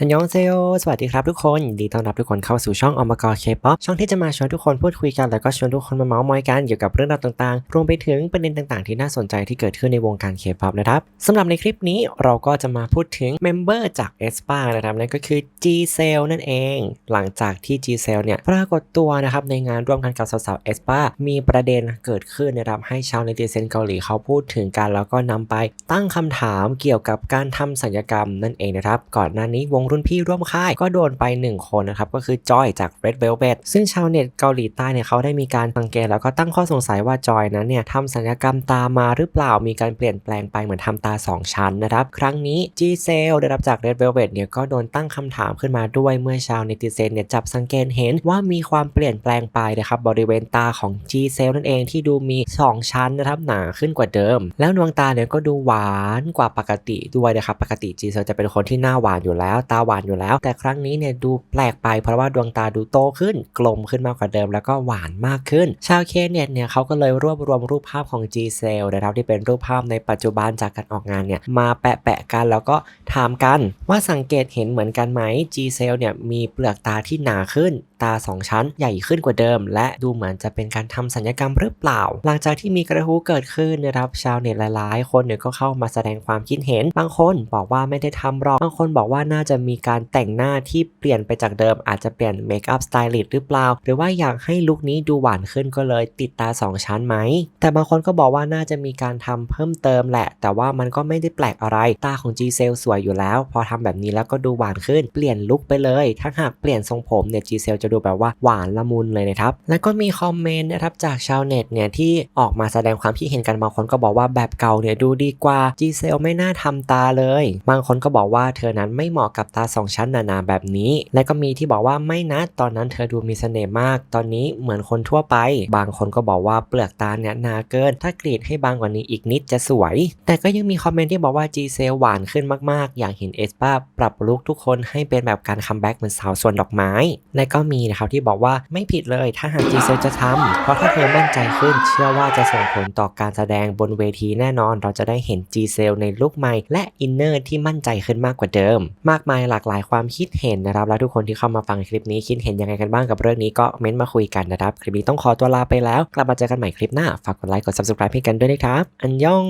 อันยองเซโอสวัสดีครับทุกคนยินดีต้อนรับทุกคนเข้าสู่ช่องอมกรเคป๊อปช่องที่จะมาชวนทุกคนพูดคุยกัน แล้วก็ชวนทุกคนมาเมาส์มอยกันเกี่ยวกับเรื่องราวต่างๆ รวมไปถึงประเด็นต่างๆ ที่น่าสนใจที่เกิดขึ้นในวงการเคป๊อปนะครับสำหรับในคลิปนี้เราก็จะมาพูดถึงเมมเบอร์จาก e s p a นะครับนั่นก็คือ G c e l นั่นเอง หลังจากที่ G c e l เนี่ยปรากฏตัวนะครับในงานร่วมกันกับสาวๆ e s p a มีประเด็นเกิดขึ้นนะครับให้ชาวเนติเซนเกาหลีเขาพูดถึงกันแล้วก็นำไปตั้งคำถามเกี่ยวกับการทำศัลยกรรมนั่นเองนะครับก่อนหน้านี้วงรุ่นพี่ร่วมค่าย ก็โดนไป 1 คนนะครับ ก็คือจอยจาก Red Velvet ซึ่งชาวเน็ตเกาหลีใต้เนี่ยเขาได้มีการสังเกตแล้วก็ตั้งข้อสงสัยว่าจอยนั้นเนี่ยทำศัลยกรรมตามาหรือเปล่ามีการเปลี่ยนแปลงไปเหมือนทำตา 2 ชั้นนะครับ ครั้งนี้ G c e l ได้รับจาก Red Velvet เนี่ยก็โดนตั้งคำถามขึ้นมาด้วยเมื่อชาวเนติเซนเนี่ยจับสังเกตเห็นว่ามีความเปลี่ยนแปลงไปนะครับบริเวณตาของ G c e l นั่นเองที่ดูมี 2 ชั้นนะครับหนาขึ้นกว่าเดิม แล้วดวงตาเนี่ยก็ดูหวานกว่าปกติด้วยนะครับปกติ G c e l จะเป็นคนที่หน้าหวานอยู่แล้วตาหวานอยู่แล้ว แต่ครั้งนี้เนี่ยดูแปลกไปเพราะว่าดวงตาดูโตขึ้น กลมขึ้นมากกว่าเดิมแล้วก็หวานมากขึ้น ชาวเคเน็ตเนี่ยเขาก็เลยรวบรวมรูปภาพของ G c e l นะครับที่เป็นรูปภาพในปัจจุบันจากการออกงานเนี่ยมาแปะๆกันแล้วก็ถามกันว่าสังเกตเห็นเหมือนกันไหม G c e l เนี่ยมีเปลือกตาที่หนาขึ้นตา 2 ชั้นใหญ่ขึ้นกว่าเดิม และดูเหมือนจะเป็นการทำสัญญกรรมหรือเปล่า หลังจากที่มีกระทู้เกิดขึ้นนะครับชาวเน็ตหลายๆ คนเนี่ยก็เข้ามาแสดงความคิดเห็น บางคนบอกว่าไม่ได้ทำหรอกบางคนบอกว่าน่าจะมีการแต่งหน้าที่เปลี่ยนไปจากเดิม อาจจะเปลี่ยนเมคอัพสไตลิสต์หรือเปล่า หรือว่าอยากให้ลุคนี้ดูหวานขึ้นก็เลยติดตา 2 ชั้นไหม แต่บางคนก็บอกว่าน่าจะมีการทำเพิ่มเติมแหละ แต่ว่ามันก็ไม่ได้แปลกอะไร ตาของ G c e l สวยอยู่แล้ว พอทำแบบนี้แล้วก็ดูหวานขึ้น เปลี่ยนลุคไปเลย ถ้าหากเปลี่ยนทรงผมเนี่ย G c e l จะดูแบบว่าหวานละมุนเลยนะครับ แล้วก็มีคอมเมนต์นะครับจากชาวเน็ตเนี่ยที่ออกมาแสดงความคิดเห็นกันบางคนก็บอกว่าแบบเก่าเนี่ยดูดีกว่า G c e l ไม่น่าทำตาเลย บางคนก็บอกว่าเธอนั้นไม่เหมาะกับตาสองชั้นหนาๆแบบนี้ และก็มีที่บอกว่าไม่นะตอนนั้นเธอดูมีเสน่ห์มาก ตอนนี้เหมือนคนทั่วไป บางคนก็บอกว่าเปลือกตาเนี่ยหนาเกิน ถ้ากรีดให้บางกว่านี้อีกนิดจะสวย แต่ก็ยังมีคอมเมนต์ที่บอกว่า G c e l หวานขึ้นมากๆ อยากเห็นเอสปาปรับลุคทุกคนให้เป็นแบบการคัมแบ็กเหมือนสาวสวนดอกไม้ และก็มีนะครับที่บอกว่าไม่ผิดเลยถ้าหาก G c e l จะทำเพราะถ้าเธอมั่นใจขึ้น เชื่อว่าจะส่งผลต่อการแสดงบนเวทีแน่นอน เราจะได้เห็น G c e l ในลุคใหม่และอินเนอร์ที่มั่นใจขึ้นมากกว่าเดิม มากมายหลากหลายความคิดเห็นนะครับ แล้วทุกคนที่เข้ามาฟังคลิปนี้คิดเห็นยังไงกันบ้างกับเรื่องนี้ก็เม้นต์มาคุยกันนะครับ คลิปนี้ต้องขอตัวลาไปแล้ว กลับมาเจอกันใหม่คลิปหน้า ฝากกดไลค์ กด subscribe ให้กันด้วยนะครับ อันยอง